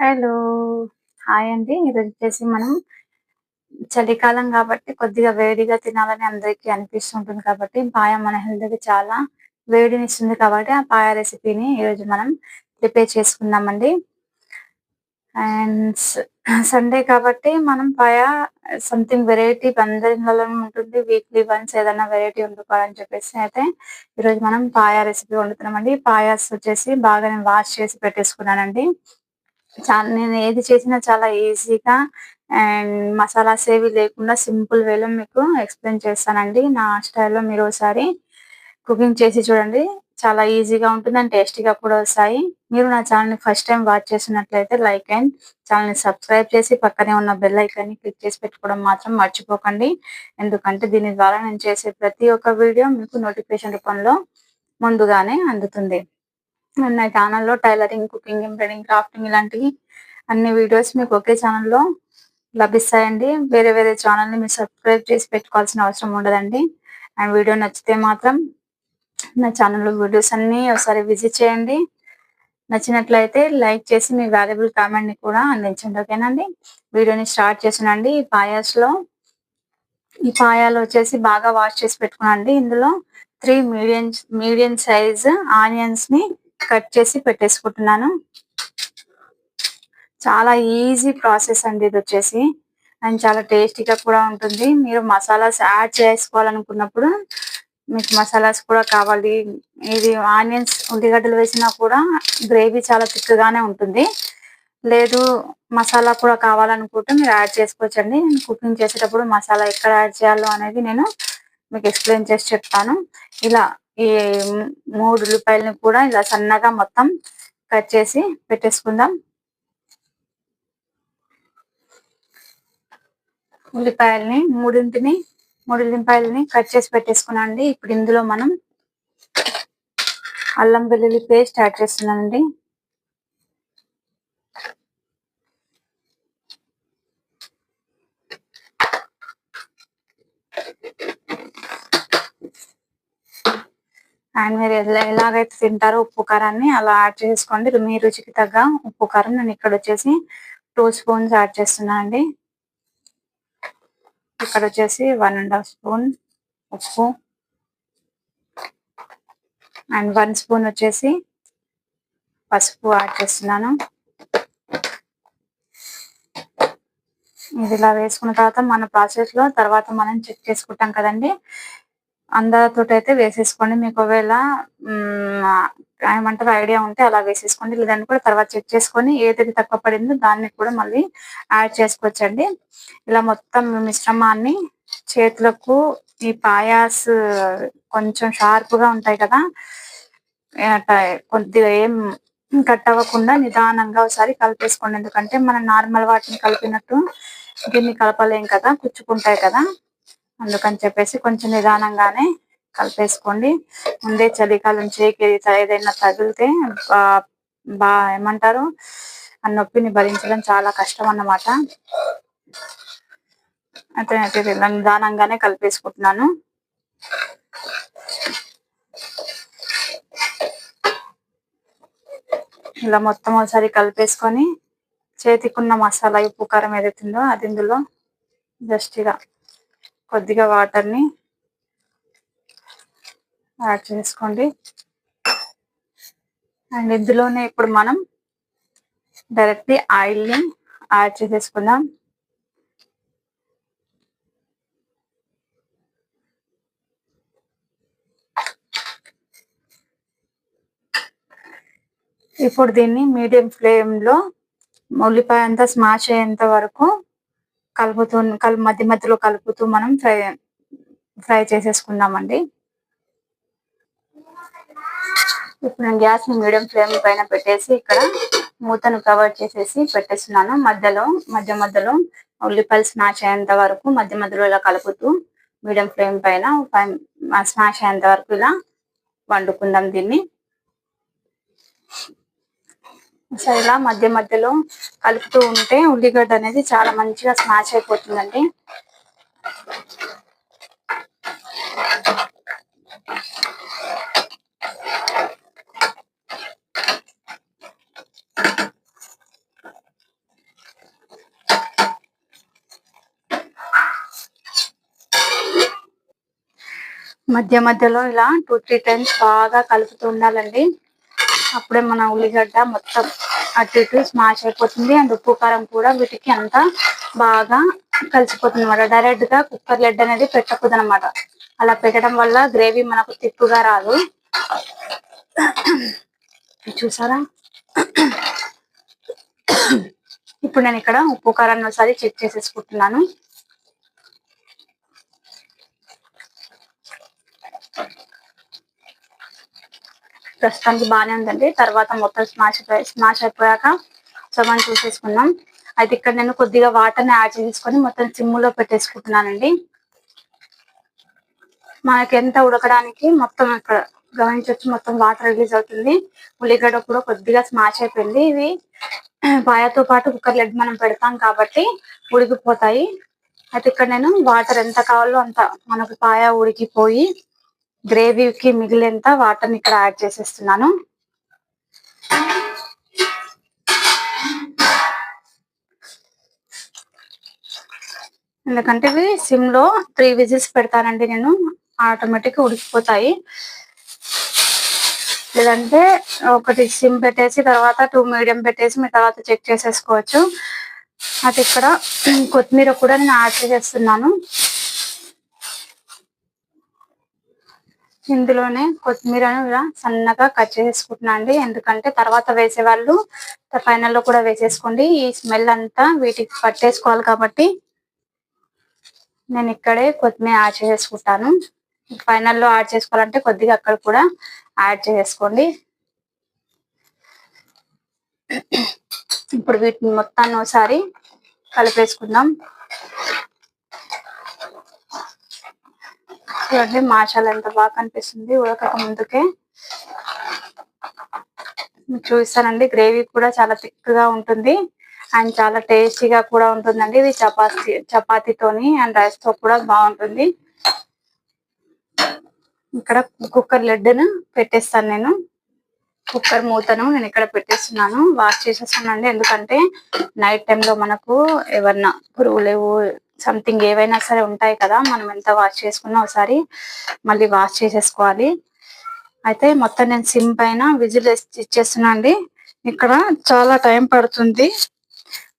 Hello. Hi అండి. ఈరోజు వచ్చేసి మనం చలికాలం కాబట్టి కొద్దిగా వేడిగా తినాలని అందరికీ అనిపిస్తుంటుంది కాబట్టి పాయ మన హెల్త్కి చాలా వేడిని ఇస్తుంది కాబట్టి ఆ పాయ రెసిపీని ఈరోజు మనం ప్రిపేర్ చేసుకుందామండి. అండ్ సండే కాబట్టి మనం పాయ సంథింగ్ వెరైటీ అందరిలో ఉంటుంది. వీక్లీ వన్స్ ఏదైనా వెరైటీ వండుకోవాలని చెప్పేసి అయితే ఈరోజు మనం పాయ రెసిపీ వండుతున్నామండి. పాయాస్ వచ్చేసి బాగా నేను వాష్ చేసి పెట్టేసుకున్నానండి. చాలా నేను ఏది చేసినా చాలా ఈజీగా అండ్ మసాలాస్ ఏవి లేకుండా సింపుల్ వేలో మీకు ఎక్స్ప్లెయిన్ చేస్తానండి. నా స్టైల్లో మీరు ఒకసారి కుకింగ్ చేసి చూడండి. చాలా ఈజీగా ఉంటుంది అండ్ టేస్టీగా కూడా వస్తాయి. మీరు నా ఛానల్ని ఫస్ట్ టైం వాచ్ చేసినట్లయితే లైక్ అండ్ ఛానల్ని సబ్స్క్రైబ్ చేసి పక్కనే ఉన్న బెల్ ఐకాన్ని క్లిక్ చేసి పెట్టుకోవడం మాత్రం మర్చిపోకండి. ఎందుకంటే దీని ద్వారా నేను చేసే ప్రతి ఒక్క వీడియో మీకు నోటిఫికేషన్ రూపంలో ముందుగానే అందుతుంది. నా ఛానల్లో టైలరింగ్ కుకింగ్ ఎంబ్రాయిడింగ్ క్రాఫ్టింగ్ ఇలాంటివి అన్ని వీడియోస్ మీకు ఒకే ఛానల్లో లభిస్తాయండి. వేరే వేరే ఛానల్ని మీరు సబ్స్క్రైబ్ చేసి పెట్టుకోవాల్సిన అవసరం ఉండదండి. అండ్ వీడియో నచ్చితే మాత్రం నా ఛానల్లో వీడియోస్ అన్ని ఒకసారి విజిట్ చేయండి. నచ్చినట్లయితే లైక్ చేసి మీ వాల్యుబుల్ కామెంట్ని కూడా అందించండి ఓకేనండి? వీడియోని స్టార్ట్ చేసినండి ఈ పాయాస్లో ఈ పాయాలు వచ్చేసి బాగా వాష్ చేసి పెట్టుకున్నాండి ఇందులో త్రీ మీడియం మీడియం సైజ్ ఆనియన్స్ని కట్ చేసి పెట్టేసుకుంటున్నాను. చాలా ఈజీ ప్రాసెస్ అండి ఇది వచ్చేసి. అండ్ చాలా టేస్టీగా కూడా ఉంటుంది. మీరు మసాలాస్ యాడ్ చేసుకోవాలనుకున్నప్పుడు మీకు మసాలాస్ కూడా కావాలి. ఇది ఆనియన్స్ ఉల్లిగడ్డలు వేసినా కూడా గ్రేవీ చాలా థిక్గానే ఉంటుంది. లేదు మసాలా కూడా కావాలనుకుంటే మీరు యాడ్ చేసుకోవచ్చండి. నేను కుకింగ్ చేసేటప్పుడు మసాలా ఎక్కడ యాడ్ చేయాలో అనేది నేను మీకు ఎక్స్ప్లెయిన్ చేసి చెప్తాను. ఇలా ఈ మూడు ఉల్లిపాయలని కూడా ఇలా సన్నగా మొత్తం కట్ చేసి పెట్టేసుకుందాం. ఉల్లిపాయల్ని మూడింటిని మూడు ఉల్లిపాయలని కట్ చేసి పెట్టేసుకున్నాండి ఇప్పుడు ఇందులో మనం అల్లం వెల్లుల్లి పేస్ట్ యాడ్ చేస్తున్నానండి. అండ్ మీరు ఎలాగైతే తింటారో ఉప్పు కారాన్ని అలా యాడ్ చేసుకోండి. మీ రుచికి తగ్గ ఉప్పు కారం నేను ఇక్కడ వచ్చేసి టూ స్పూన్స్ యాడ్ చేస్తున్నాను అండి. ఇక్కడ వచ్చేసి వన్ అండ్ హాఫ్ స్పూన్ ఉప్పు. అండ్ వన్ స్పూన్ వచ్చేసి పసుపు యాడ్ చేస్తున్నాను. ఇది ఇలా వేసుకున్న తర్వాత మన ప్రాసెస్లో తర్వాత మనం చెక్ చేసుకుంటాం కదండి. అందరితో అయితే వేసేసుకోండి. మీకు ఒకవేళ ఏమంటారు ఐడియా ఉంటే అలా వేసేసుకోండి. లేదంటే కూడా తర్వాత చెక్ చేసుకొని ఏదైతే తక్కువ పడిందో దాన్ని కూడా మళ్ళీ యాడ్ చేసుకోవచ్చండి. ఇలా మొత్తం మిశ్రమాన్ని చేతులకు ఈ పాయాస్ కొంచెం షార్ప్గా ఉంటాయి కదా కొద్దిగా ఏం కట్ అవ్వకుండా నిదానంగా ఒకసారి కలిపేసుకోండి. ఎందుకంటే మనం నార్మల్ వాటిని కలిపినట్టు దీన్ని కలపలేం కదా కుచ్చుకుంటాయి కదా. అందుకని చెప్పేసి కొంచెం నిదానంగానే కలిపేసుకోండి. ముందే చలికాలం చేకి ఏదైనా తగిలితే బా ఏమంటారు? ఆ నొప్పిని భరించడం చాలా కష్టం అన్నమాట. అయితే నిదానంగానే కలిపేసుకుంటున్నాను. ఇలా మొత్తం ఒకసారి కలిపేసుకొని చేతికున్న మసాలా ఉప్పు కారం ఏదైతుందో అది ఇందులో జస్ట్ ఇలా కొద్దిగా వాటర్ని యాడ్ చేసుకోండి. అండ్ ఇందులోనే ఇప్పుడు మనం డైరెక్ట్లీ ఆయిల్ని యాడ్ చేసేసుకుందాం. ఇప్పుడు దీన్ని మీడియం ఫ్లేమ్లో ఉల్లిపాయ అంతా స్మాష్ అయ్యేంత వరకు కలుపుతూ కలు మధ్య మధ్యలో కలుపుతూ మనం ఫ్రై ఫ్రై చేసేసుకుందామండి. ఇప్పుడు నేను గ్యాస్ని మీడియం ఫ్లేమ్ పైన పెట్టేసి ఇక్కడ మూతను కవర్ చేసేసి పెట్టేస్తున్నాను. మధ్యలో మధ్య మధ్యలో ఉల్లిపాయలు స్మాష్ అయ్యేంత వరకు మధ్య మధ్యలో ఇలా కలుపుతూ మీడియం ఫ్లేమ్ పైన స్మాష్ అయ్యేంత వరకు ఇలా వండుకుందాం దీన్ని. సో ఇలా మధ్య మధ్యలో కలుపుతూ ఉంటే ఉల్లిగడ్డ అనేది చాలా మంచిగా స్మాష్ అయిపోతుందండి. మధ్య మధ్యలో ఇలా టూ త్రీ టైమ్స్ బాగా కలుపుతూ ఉండాలండి. అప్పుడే మన ఉల్లిగడ్డ మొత్తం అటు ఇటు స్మాష్ అయిపోతుంది. అండ్ ఉప్పు కారం కూడా వీటికి అంతా బాగా కలిసిపోతుంది అనమాట డైరెక్ట్గా కుక్కర్ లెడ్ అనేది పెట్టకూడదు అనమాట అలా పెట్టడం వల్ల గ్రేవీ మనకు తిప్పుగా రాదు. చూసారా? ఇప్పుడు నేను ఇక్కడ ఉప్పు కారాన్ని ఒకసారి చెక్ చేసేసుకుంటున్నాను. ప్రస్తుతానికి బాగానే ఉందండి. తర్వాత మొత్తం స్మాష్ స్మాష్ అయిపోయాక సో మనం చూసేసుకుందాం. అయితే ఇక్కడ నేను కొద్దిగా వాటర్ని యాడ్ చేసుకొని మొత్తం సిమ్లో పెట్టేసుకుంటున్నానండి. మనకి ఎంత ఉడకడానికి మొత్తం ఇక్కడ గమనించవచ్చు మొత్తం వాటర్ రిలీజ్ అవుతుంది. ఉల్లిగడ్డ కూడా కొద్దిగా స్మాష్ అయిపోయింది. ఇవి పాయతో పాటు కుక్కర్ లెడ్ మనం పెడతాం కాబట్టి ఉడికిపోతాయి. అయితే ఇక్కడ నేను వాటర్ ఎంత కావాలో అంత మనకు పాయ ఉడికిపోయి గ్రేవీకి మిగిలేంత వాటర్ ఇక్కడ యాడ్ చేసేస్తున్నాను. ఎందుకంటే ఇవి సిమ్లో త్రీ విజిల్స్ పెడతానండి నేను ఆటోమేటిక్ ఉడికిపోతాయి. లేదంటే ఒకటి సిమ్ పెట్టేసి తర్వాత టూ మీడియం పెట్టేసి మీ తర్వాత చెక్ చేసేసుకోవచ్చు. అది ఇక్కడ కొత్తిమీర కూడా నేను యాడ్ చేసేస్తున్నాను. ఇందులోనే కొత్తిమీరను ఇలా సన్నగా కట్ చేసుకుంటున్నా అండి. ఎందుకంటే తర్వాత వేసే వాళ్ళు ఫైనల్లో కూడా వేసేసుకోండి. ఈ స్మెల్ అంతా వీటికి పట్టేసుకోవాలి కాబట్టి నేను ఇక్కడే కొత్తిమీర యాడ్ చేసుకుంటాను. ఫైనల్లో యాడ్ చేసుకోవాలంటే కొద్దిగా అక్కడ కూడా యాడ్ చేసుకోండి. ఇప్పుడు వీటిని మొత్తాన్ని ఒకసారి కలిపేసుకుందాం. చూడండి మాషాలు ఎంత బాగా కనిపిస్తుంది ఉడకక ముందుకే. చూస్తానండి చూపిస్తానండి గ్రేవీ కూడా చాలా థిక్గా ఉంటుంది అండ్ చాలా టేస్టీగా కూడా ఉంటుందండి. ఇది చపాతీ చపాతీతోని అండ్ రైస్తో కూడా బాగుంటుంది. ఇక్కడ కుక్కర్ లెడ్ను పెట్టేస్తాను నేను. కుక్కర్ మూతను నేను ఇక్కడ పెట్టేస్తున్నాను. వాష్ చేసేస్తున్నానండి ఎందుకంటే నైట్ టైంలో మనకు ఏమన్నా పురుగులేవు సంథింగ్ ఏవైనా సరే ఉంటాయి కదా మనం ఎంత వాష్ చేసుకున్నా ఒకసారి మళ్ళీ వాష్ చేసేసుకోవాలి. అయితే మొత్తం నేను సిమ్ పైన విజిల్ ఇచ్చేస్తున్నా అండి. ఇక్కడ చాలా టైం పడుతుంది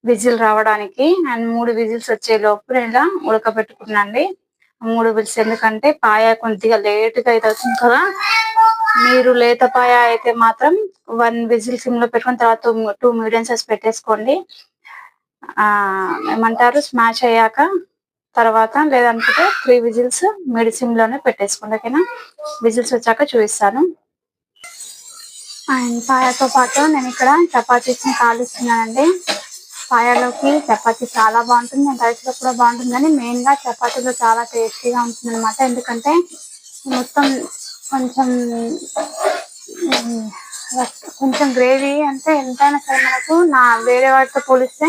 విజిల్ రావడానికి. అండ్ మూడు విజిల్స్ వచ్చే లోపు నేను ఇలా ఉడకబెట్టుకున్నాండి మూడు విజిల్స్ ఎందుకంటే పాయ కొద్దిగా లేట్గా అయితే అవుతుంది కదా. మీరు లేత పాయ అయితే మాత్రం వన్ విజిల్ సిమ్లో పెట్టుకుని తర్వాత టూ మీడియం సైజ్ పెట్టేసుకోండి. ఏమంటారు స్మాష్ అయ్యాక తర్వాత లేదనుకుంటే త్రీ విజిల్స్ మెడిసిన్లోనే పెట్టేసుకోండి ఓకేనా? విజిల్స్ వచ్చాక చూపిస్తాను. అండ్ పాయాతో పాటు నేను ఇక్కడ చపాతీస్ని కాలుస్తున్నానండి. పాయాలోకి చపాతీ చాలా బాగుంటుంది అండ్ రైస్లో కూడా బాగుంటుంది కానీ మెయిన్గా చపాతీలో చాలా టేస్టీగా ఉంటుంది అనమాట ఎందుకంటే మొత్తం కొంచెం కొంచెం గ్రేవీ అంటే ఎంతైనా సరే మనకు నా వేరే వాటితో పోలిస్తే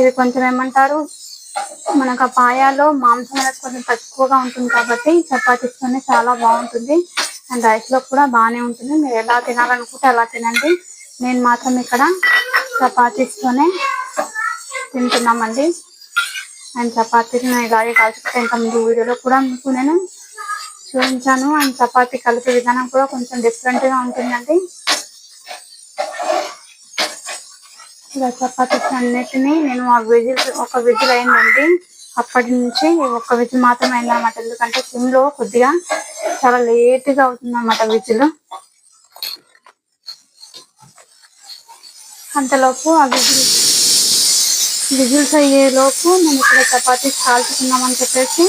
ఇది కొంచెం ఏమంటారు? మనకు ఆ పాయాలో మాంసం అనేది కొంచెం తక్కువగా ఉంటుంది కాబట్టి చపాతీస్తోనే చాలా బాగుంటుంది. అండ్ రైస్లో కూడా బాగానే ఉంటుంది. మీరు ఎలా తినాలనుకుంటే అలా తినండి. నేను మాత్రం ఇక్కడ చపాతీస్తోనే తింటున్నామండి. అండ్ చపాతీని ఇలాగే కాల్చుకుంటే ఇంకా ముందు వీడియోలో కూడా మీకు నేను చూపించాను. అండ్ చపాతీ కలిపే విధానం కూడా కొంచెం డిఫరెంట్గా ఉంటుందండి. ఇలా చపాతీస్ అన్నిటినీ నేను ఆ విజిల్ ఒక విజిల్ అయిందండి. అప్పటి నుంచి ఒక విజిల్ మాత్రమే అయిందన్నమాట. ఎందుకంటే సిమ్లో కొద్దిగా చాలా లేట్గా అవుతుంది అన్నమాట విజిల్. అంతలోపు ఆ విజిల్ విజిల్స్ అయ్యే లోపు నేను ఇక్కడ చపాతీస్ కాల్చుకున్నామని చెప్పేసి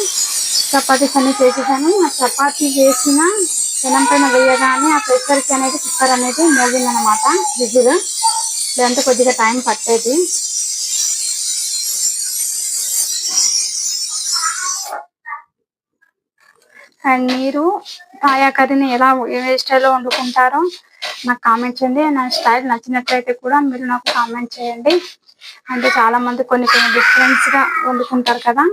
చపాతీస్ అన్ని చేసేసాను. ఆ చపాతీ చేసిన పెనం పైన వేయగానే ఆ ప్రెషర్కి అనేది కుక్కర్ అనేది మోగిందనమాట విజిల్. ఇదంతా కొద్దిగా టైం పట్టేది. అండ్ మీరు పాయా కర్రీని ఎలా ఏ స్టైల్లో వండుకుంటారో నాకు కామెంట్ చేయండి. నా స్టైల్ నచ్చినట్లయితే కూడా మీరు నాకు కామెంట్ చేయండి. అంటే చాలా మంది కొన్ని కొన్ని డిఫరెన్స్గా వండుకుంటారు కదా.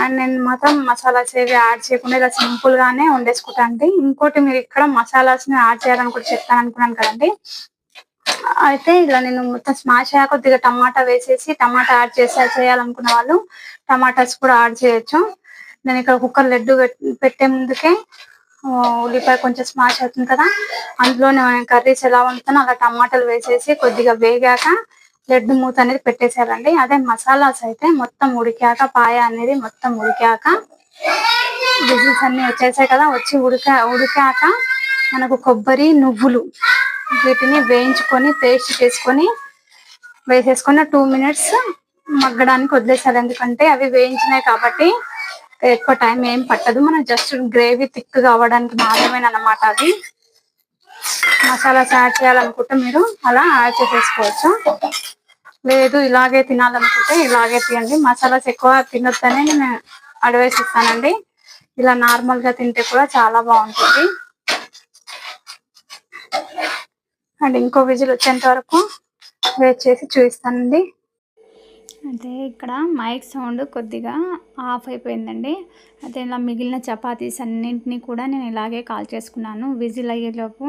అండ్ నేను మాత్రం మసాలాస్ ఏవి యాడ్ చేయకుండా ఇలా సింపుల్ గానే వండేసుకుంటాను అండి. ఇంకోటి మీరు ఇక్కడ మసాలాస్ని యాడ్ చేయాలని కూడా చెప్తాను అనుకున్నాను కదండి. అయితే ఇలా నేను మొత్తం స్మాష్ అయ్యాక కొద్దిగా టమాటా వేసేసి టమాటా యాడ్ చేసి చేయాలనుకున్న వాళ్ళు టమాటాస్ కూడా యాడ్ చేయొచ్చు. నేను ఇక్కడ కుక్కర్ లడ్డు పెట్టే ముందుకే ఉల్లిపాయ కొంచెం స్మాష్ అవుతుంది కదా అందులోనే కర్రీస్ ఎలా వండుతానో అలా టమాటాలు వేసేసి కొద్దిగా వేగాక లడ్డు మూత అనేది పెట్టేశారండి అదే మసాలాస్ అయితే మొత్తం ఉడికాక పాయ అనేది మొత్తం ఉడికాక బిజినెస్ అన్ని వచ్చేసాయి కదా వచ్చి ఉడికా ఉడికాక మనకు కొబ్బరి నువ్వులు వీటిని వేయించుకొని పేస్ట్ చేసుకొని వేసేసుకొని టూ మినిట్స్ మగ్గడానికి వదిలేసారు ఎందుకంటే అవి వేయించినాయి కాబట్టి ఎక్కువ టైం ఏం పట్టదు. మనం జస్ట్ గ్రేవీ థిక్ అవ్వడానికి మాత్రమే అన్నమాట అవి. మసాలాస్ యాడ్ చేయాలనుకుంటే మీరు అలా యాడ్ చేసేసుకోవచ్చు. లేదు ఇలాగే తినాలనుకుంటే ఇలాగే తీయండి. మసాలాస్ ఎక్కువ తినొద్దనే నేను అడ్వైస్ ఇస్తానండి. ఇలా నార్మల్గా తింటే కూడా చాలా బాగుంటుంది. అండ్ ఇంకో విజిల్ వచ్చేంత వరకు వెయిట్ చేసి చూపిస్తానండి. అయితే ఇక్కడ మైక్ సౌండ్ కొద్దిగా ఆఫ్ అయిపోయిందండి. అయితే ఇలా మిగిలిన చపాతీస్ అన్నింటినీ కూడా నేను ఇలాగే కాల్ చేసుకున్నాను. విజిల్ అయ్యేలోపు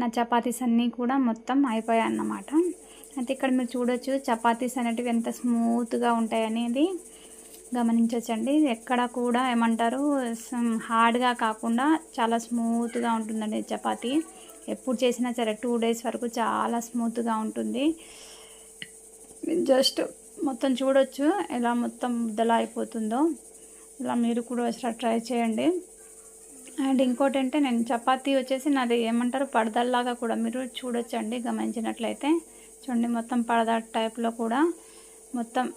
నా చపాతీస్ అన్నీ కూడా మొత్తం అయిపోయాయి అన్నమాట అయితే ఇక్కడ మీరు చూడొచ్చు చపాతీస్ అనేటివి ఎంత స్మూత్గా ఉంటాయనేది గమనించవచ్చండి ఎక్కడ కూడా ఏమంటారు హార్డ్గా కాకుండా చాలా స్మూత్గా ఉంటుందండి చపాతీ. ఎప్పుడు చేసినా సరే టూ డేస్ వరకు చాలా స్మూత్గా ఉంటుంది. జస్ట్ మొత్తం చూడొచ్చు ఎలా మొత్తం ముద్దలా అయిపోతుందో. ఇలా మీరు కూడా ఒకసారి ట్రై చేయండి. అండ్ ఇంకోటి అంటే నేను చపాతీ వచ్చేసి నాది ఏమంటారు పడదల్లాగా కూడా మీరు చూడొచ్చండి గమనించినట్లయితే. చూడండి మొత్తం పడద టైప్లో కూడా మొత్తం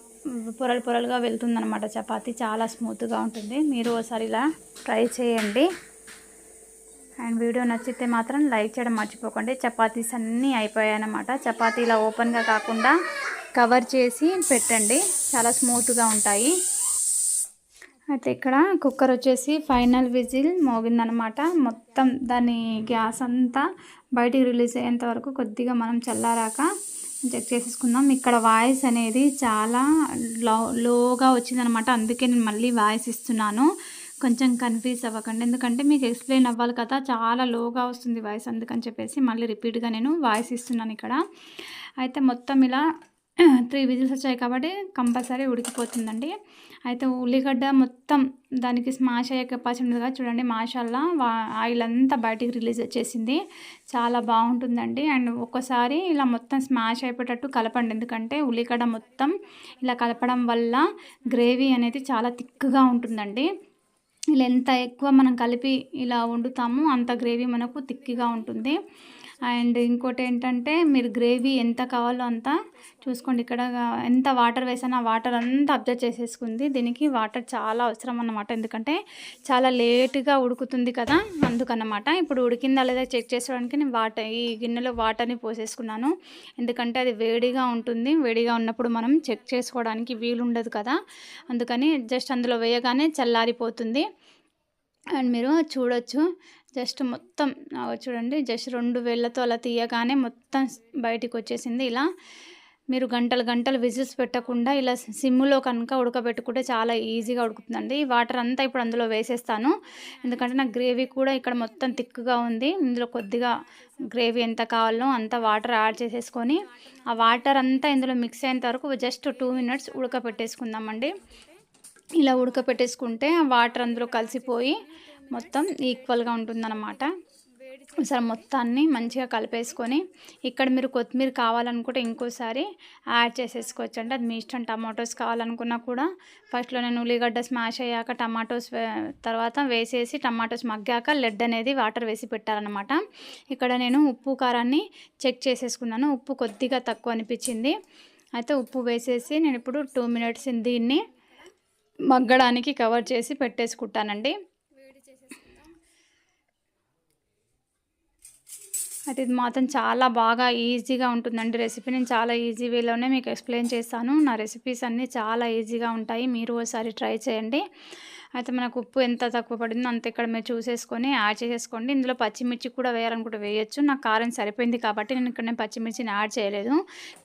పొరలు పొరలుగా వెళ్తుందన్నమాట చపాతీ. చాలా స్మూత్గా ఉంటుంది. మీరు ఒకసారి ఇలా ట్రై చేయండి. అండ్ వీడియో నచ్చితే మాత్రం లైక్ చేయడం మర్చిపోకండి. చపాతీస్ అన్నీ అయిపోయాయన్నమాట. చపాతీ ఇలా ఓపెన్గా కాకుండా కవర్ చేసి పెట్టండి. చాలా స్మూత్గా ఉంటాయి. అయితే ఇక్కడ కుక్కర్ వచ్చేసి ఫైనల్ విజిల్ మోగిందనమాట మొత్తం దాని గ్యాస్ అంతా బయటికి రిలీజ్ అయ్యేంత వరకు కొద్దిగా మనం చల్లారాక చెక్ చేసేసుకుందాం. ఇక్కడ వాయిస్ అనేది చాలా లో లోగా వచ్చిందనమాట అందుకే నేను మళ్ళీ వాయిస్ ఇస్తున్నాను. కొంచెం కన్ఫ్యూజ్ అవ్వకండి. ఎందుకంటే మీకు ఎక్స్ప్లెయిన్ అవ్వాలి కదా చాలా లోగా వస్తుంది వాయిస్ అందుకని చెప్పేసి మళ్ళీ రిపీట్గా నేను వాయిస్ ఇస్తున్నాను ఇక్కడ. అయితే మొత్తం ఇలా త్రీ విజిల్స్ వచ్చాయి కాబట్టి కంపల్సరీ ఉడికిపోతుందండి. అయితే ఉల్లిగడ్డ మొత్తం దానికి స్మాష్ అయ్యే కెపాసిటీ ఉంది కదా చూడండి మాషల్లా ఆయిల్ అంతా బయటికి రిలీజ్ వచ్చేసింది. చాలా బాగుంటుందండి. అండ్ ఒక్కసారి ఇలా మొత్తం స్మాష్ అయిపోయేటట్టు కలపండి. ఎందుకంటే ఉల్లిగడ్డ మొత్తం ఇలా కలపడం వల్ల గ్రేవీ అనేది చాలా థిక్గా ఉంటుందండి. ఇలా ఎంత ఎక్కువ మనం కలిపి ఇలా వండుతామో అంత గ్రేవీ మనకు తిక్కిగా ఉంటుంది. అండ్ ఇంకోటి ఏంటంటే మీరు గ్రేవీ ఎంత కావాలో అంత చూసుకోండి. ఇక్కడ ఎంత వాటర్ వేసానో ఆ వాటర్ అంతా అబ్జర్వ్ చేసేసుకుంది. దీనికి వాటర్ చాలా అవసరం అన్నమాట. ఎందుకంటే చాలా లేటుగా ఉడుకుతుంది కదా అందుకన్నమాట. ఇప్పుడు ఉడికిందా లేదా చెక్ చేసుకోవడానికి నేను వాటర్ ఈ గిన్నెలో వాటర్ని పోసేసుకున్నాను. ఎందుకంటే అది వేడిగా ఉంటుంది. వేడిగా ఉన్నప్పుడు మనం చెక్ చేసుకోవడానికి వీలు ఉండదు కదా. అందుకని జస్ట్ అందులో వేయగానే చల్లారిపోతుంది. అండ్ మీరు చూడొచ్చు. జస్ట్ మొత్తం చూడండి జస్ట్ రెండు వేళ్ళతో అలా తీయగానే మొత్తం బయటికి వచ్చేసింది. ఇలా మీరు గంటలు గంటలు విజిల్స్ పెట్టకుండా ఇలా సిమ్లో కనుక ఉడకబెట్టుకుంటే చాలా ఈజీగా ఉడుకుతుందండి. ఈ వాటర్ అంతా ఇప్పుడు అందులో వేసేస్తాను. ఎందుకంటే నాకు గ్రేవీ కూడా ఇక్కడ మొత్తం థిక్గా ఉంది. ఇందులో కొద్దిగా గ్రేవీ ఎంత కావాలో అంత వాటర్ యాడ్ చేసేసుకొని ఆ వాటర్ అంతా ఇందులో మిక్స్ అయ్యేంత వరకు జస్ట్ టూ మినిట్స్ ఉడకపెట్టేసుకుందామండి. ఇలా ఉడకపెట్టేసుకుంటే ఆ వాటర్ అందులో కలిసిపోయి మొత్తం ఈక్వల్గా ఉంటుందన్నమాట. ఒకసారి మొత్తాన్ని మంచిగా కలిపేసుకొని ఇక్కడ మీరు కొత్తిమీర కావాలనుకుంటే ఇంకోసారి యాడ్ చేసేసుకోవచ్చు అంటే అది మీ ఇష్టం. టమాటోస్ కావాలనుకున్నా కూడా ఫస్ట్లో నేను ఉల్లిగడ్డ స్మాష్ అయ్యాక టమాటోస్ తర్వాత వేసేసి టమాటోస్ మగ్గాక లెడ్ అనేది వాటర్ వేసి పెట్టారనమాట ఇక్కడ నేను ఉప్పు కారాన్ని చెక్ చేసేసుకున్నాను. ఉప్పు కొద్దిగా తక్కువ అనిపించింది. అయితే ఉప్పు వేసేసి నేను ఇప్పుడు టూ మినిట్స్ దీన్ని మగ్గడానికి కవర్ చేసి పెట్టేసుకుంటానండి. అయితే ఇది మాత్రం చాలా బాగా ఈజీగా ఉంటుందండి. రెసిపీ నేను చాలా ఈజీ వేలోనే మీకు ఎక్స్ప్లెయిన్ చేస్తాను. నా రెసిపీస్ అన్నీ చాలా ఈజీగా ఉంటాయి. మీరు ఒకసారి ట్రై చేయండి. అయితే మనకు ఉప్పు ఎంత తక్కువ పడిందో అంత ఇక్కడ మీరు చూసేసుకొని యాడ్ చేసేసుకోండి. ఇందులో పచ్చిమిర్చి కూడా వేయాలనుకుంటే వేయచ్చు. నాకు కారం సరిపోయింది కాబట్టి నేను ఇక్కడ నేను పచ్చిమిర్చిని యాడ్ చేయలేదు.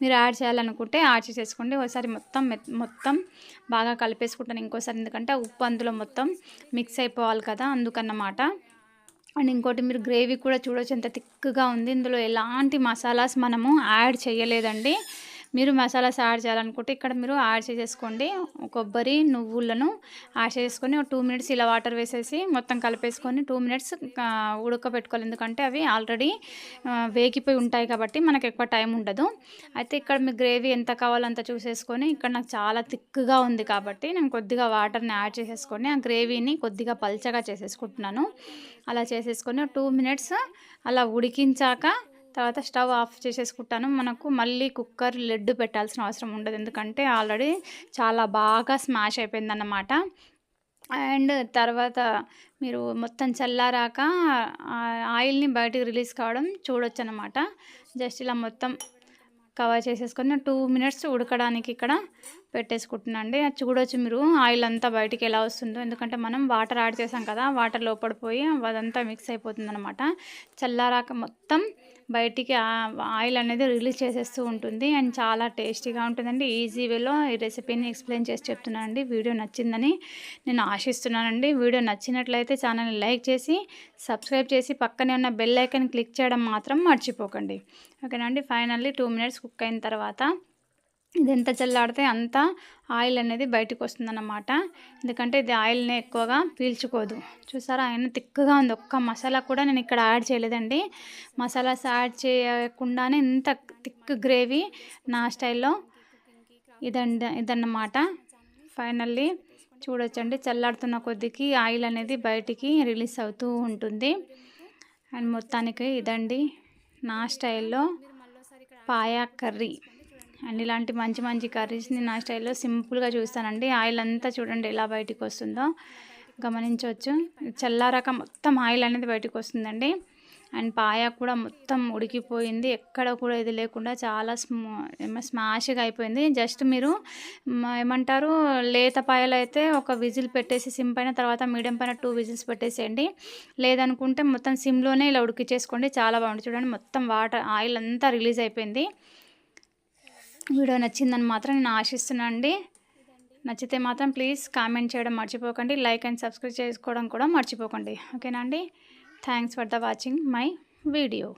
మీరు యాడ్ చేయాలనుకుంటే యాడ్ చేసేసుకోండి. ఒకసారి మొత్తం మొత్తం బాగా కలిపేసుకుంటాను ఇంకోసారి. ఎందుకంటే ఉప్పు అందులో మొత్తం మిక్స్ అయిపోవాలి కదా అందుకన్నమాట. అండ్ ఇంకోటి మీరు గ్రేవీ కూడా చూడొచ్చు ఎంత థిక్గా ఉంది. ఇందులో ఎలాంటి మసాలాస్ మనము యాడ్ చేయలేదండి. మీరు మసాలాస్ యాడ్ చేయాలనుకుంటే ఇక్కడ మీరు యాడ్ చేసేసుకోండి. కొబ్బరి నువ్వులను యాడ్ చేసుకొని ఒక టూ మినిట్స్ ఇలా వాటర్ వేసేసి మొత్తం కలిపేసుకొని టూ మినిట్స్ ఉడకబెట్టుకోవాలి. ఎందుకంటే అవి ఆల్రెడీ వేగిపోయి ఉంటాయి కాబట్టి మనకు ఎక్కువ టైం ఉండదు. అయితే ఇక్కడ మీ గ్రేవీ ఎంత కావాలో అంత చూసేసుకొని ఇక్కడ నాకు చాలా థిక్గా ఉంది కాబట్టి నేను కొద్దిగా వాటర్ని యాడ్ చేసేసుకొని ఆ గ్రేవీని కొద్దిగా పల్చగా చేసేసుకుంటున్నాను. అలా చేసేసుకొని టూ మినిట్స్ అలా ఉడికించాక తర్వాత స్టవ్ ఆఫ్ చేసేసుకుంటాను. మనకు మళ్ళీ కుక్కర్ లెడ్ పెట్టాల్సిన అవసరం ఉండదు. ఎందుకంటే ఆల్రెడీ చాలా బాగా స్మాష్ అయిపోయిందన్నమాట. అండ్ తర్వాత మీరు మొత్తం చల్లారాక ఆయిల్ని బయటకు రిలీజ్ కావడం చూడొచ్చు అనమాట జస్ట్ ఇలా మొత్తం కవర్ చేసేసుకొని టూ మినిట్స్ ఉడకడానికి ఇక్కడ పెట్టేసుకుంటున్నాండి అది చూడొచ్చు మీరు. ఆయిల్ అంతా బయటికి ఎలా వస్తుందో. ఎందుకంటే మనం వాటర్ యాడ్ చేసాం కదా వాటర్ లోపడిపోయి అదంతా మిక్స్ అయిపోతుంది అనమాట చల్లారాక మొత్తం బయటికి ఆయిల్ అనేది రిలీజ్ చేసేస్తూ ఉంటుంది. అండ్ చాలా టేస్టీగా ఉంటుందండి. ఈజీ వేలో ఈ రెసిపీని ఎక్స్ప్లెయిన్ చేసి చెప్తున్నానండి. వీడియో నచ్చిందని నేను ఆశిస్తున్నానండి. వీడియో నచ్చినట్లయితే ఛానల్ని లైక్ చేసి సబ్స్క్రైబ్ చేసి పక్కనే ఉన్న బెల్ ఐకన్ క్లిక్ చేయడం మాత్రం మర్చిపోకండి. ఓకేనండి ఫైనల్లీ టూ మినిట్స్ కుక్ అయిన తర్వాత ఇది ఎంత చల్లాడితే అంత ఆయిల్ అనేది బయటకు వస్తుందన్నమాట ఎందుకంటే ఇది ఆయిల్ని ఎక్కువగా పీల్చుకోదు. చూసారా? ఆయన తిక్కుగా ఉంది. ఒక్క మసాలా కూడా నేను ఇక్కడ యాడ్ చేయలేదండి. మసాలాస్ యాడ్ చేయకుండానే ఇంత థిక్ గ్రేవీ నా స్టైల్లో ఇదండి ఇదన్నమాట. ఫైనల్లీ చూడొచ్చండి. చల్లాడుతున్న కొద్దికి ఆయిల్ అనేది బయటికి రిలీజ్ అవుతూ ఉంటుంది. అండ్ మొత్తానికి ఇదండి నా స్టైల్లో పాయా కర్రీ. అండ్ ఇలాంటి మంచి మంచి కర్రీస్ని నా స్టైల్లో సింపుల్గా చూస్తానండి. ఆయిల్ అంతా చూడండి ఎలా బయటికి వస్తుందో. గమనించవచ్చు. చల్లారాక మొత్తం ఆయిల్ అనేది బయటకు వస్తుందండి. అండ్ పాయ కూడా మొత్తం ఉడికిపోయింది. ఎక్కడ కూడా ఇది లేకుండా చాలా స్మా స్మాష్గా అయిపోయింది. జస్ట్ మీరు ఏమంటారు లేత పాయలు అయితే ఒక విజిల్ పెట్టేసి సిమ్ పైన తర్వాత మీడియం పైన టూ విజిల్స్ పెట్టేసేయండి. లేదనుకుంటే మొత్తం సిమ్లోనే ఇలా ఉడికిచ్చేసుకోండి. చాలా బాగుంటుంది. చూడండి మొత్తం వాటర్ ఆయిల్ అంతా రిలీజ్ అయిపోయింది. వీడియో నచ్చిందని మాత్రం నేను ఆశిస్తున్నాను అండి నచ్చితే మాత్రం ప్లీజ్ కామెంట్ చేయడం మర్చిపోకండి. లైక్ అండ్ సబ్స్క్రైబ్ చేసుకోవడం కూడా మర్చిపోకండి. ఓకేనా అండి? Thanks for the watching my video.